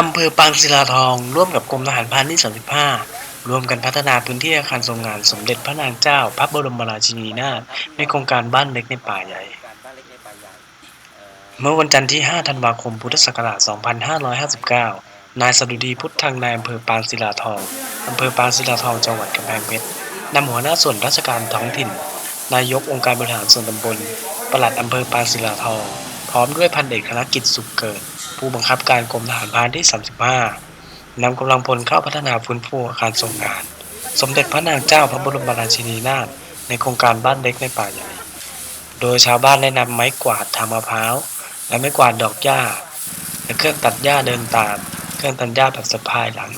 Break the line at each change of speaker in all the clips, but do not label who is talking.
อำเภอปางศิลาทอง ร่วมกับกรมทหารพรานที่ 35 ร่วมกันพัฒนาพื้นที่อาคารทรงงานสมเด็จพระนางเจ้า พระบรมราชินีนาถในโครงการบ้านเล็กในป่าใหญ่ เมื่อวันจันทร์ที่ 5 ธันวาคม พุทธศักราช 2559 นายสดุดีพุทธังนายอำเภอปางศิลาทอง อำเภอปางศิลาทอง จังหวัดกำแพงเพชรนำหัวหน้าส่วนราชการท้องถิ่น นายกองค์การบริหารส่วนตำบลปลัดอำเภอปางศิลาทอง พร้อมด้วยพันเอกธนกิจสุขเกิด ผู้บังคับการกรมทหารพรานที่ 35นำกำลังพลเข้าพัฒนาฟื้นฟูอาคารทรงงาน สมเด็จพระนางเจ้าพระบรมราชินีนาถในโครงการบ้านเล็กในป่าใหญ่ โดยชาวบ้านได้นำไม้กวาดทางมะพร้าว และไม้กวาดดอกหญ้า และเครื่องตัดหญ้าเดินตาม เครื่องตัดหญ้าแบบสะพายหลัง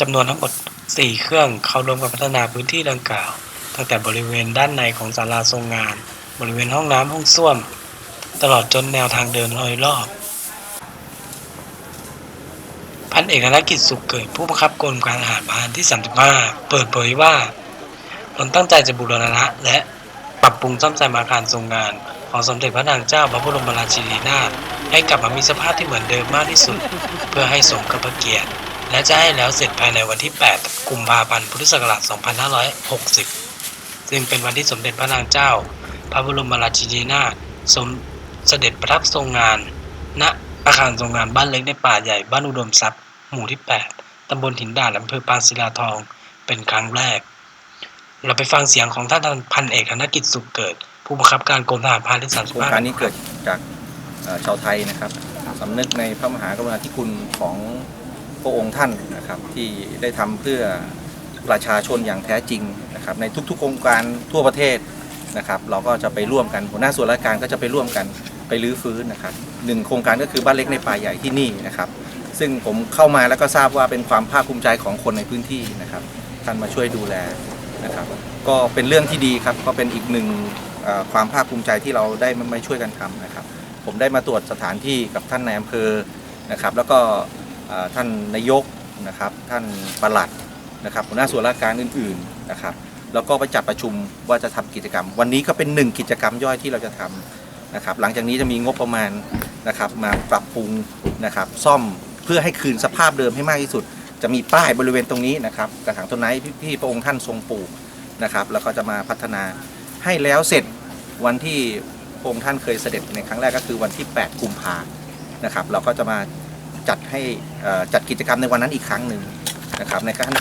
จำนวนทั้งหมด 4 เครื่องเข้าร่วมกับพัฒนาพื้นที่ดังกล่าว ตั้งแต่บริเวณด้านในของศาลาทรงงาน บริเวณห้องน้ำห้องส้วม ตลอดจนแนวทางเดินโดยรอบ พันเอกธนกิจสุขเกิดผู้บังคับกรมการทหารพานที่ 35 เปิดเผยว่าตนตั้งใจจะบูรณะและปรับปรุงซ่อมแซมอาคารทรงงานของสมเด็จพระนางเจ้าพระบรมราชินีนาถให้กลับมามีสภาพที่เหมือนเดิมมากที่สุด เพื่อให้สมกับพระเกียรติ และจะให้แล้วเสร็จภายในวันที่ 8 กุมภาพันธ์พุทธศักราช 2560 ซึ่งเป็นวันที่สมเด็จพระนางเจ้า พระบรมราชินีนาถสม เสด็จประทับทรงงาน ณ อาคารทรงงานบ้านเล็กในป่าใหญ่บ้านอุดมทรัพย์ หมู่ที่ 8 ตำบลหินดาดอำเภอปางศิลาทอง เป็นครั้งแรก เราไปฟังเสียงของท่านพันเอกธนกิจสุขเกิด ผู้บังคับการกรมทหารพรานที่
โครงการนี้เกิดจากชาวไทยนะครับสำนึกในพระมหากรุณาธิคุณของพระองค์ท่านนะครับที่ได้ทำเพื่อประชาชนอย่างแท้จริงนะครับในทุกๆโครงการทั่วประเทศนะครับ เราก็จะไปร่วมกันหัวหน้าส่วนราชการก็จะไปร่วมกัน ไปรื้อฟื้นนะครับหนึ่งโครงการก็คือบ้านเล็กในป่าใหญ่ที่นี่นะครับ ซึ่งผมเข้ามาแล้วก็ทราบว่าเป็นความภาคภูมิใจของคนในพื้นที่นะครับ ท่านมาช่วยดูแลนะครับ ก็เป็นเรื่องที่ดีครับ ก็เป็นอีกหนึ่งความภาคภูมิใจที่เราได้มามาช่วยกันทำนะครับ ผมได้มาตรวจสถานที่กับท่านนายอำเภอนะครับ แล้วก็ท่านนายกนะครับ ท่านปลัดนะครับหัวหน้าส่วนราชการอื่น ๆนะครับ แล้วก็ไปจัดประชุมว่าจะทำกิจกรรม วันนี้ก็เป็นหนึ่งกิจกรรมย่อยที่เราจะทำ นะครับหลังจากนี้จะมีงบประมาณนะครับมาปรับปรุงนะครับซ่อมเพื่อให้คืนสภาพเดิมให้มากที่สุด จะมีป้ายบริเวณตรงนี้นะครับกระถางต้นไม้ที่ที่พระองค์ท่านทรงปลูกนะครับแล้วก็จะมาพัฒนาให้แล้วเสร็จวันที่พระองค์ท่านเคยเสด็จในครั้งแรกก็คือวันที่ 8 กุมภานะครับเราก็จะมาจัดให้อ่อจัดกิจกรรมในวันนั้นอีกครั้งหนึ่งนะครับในขณะ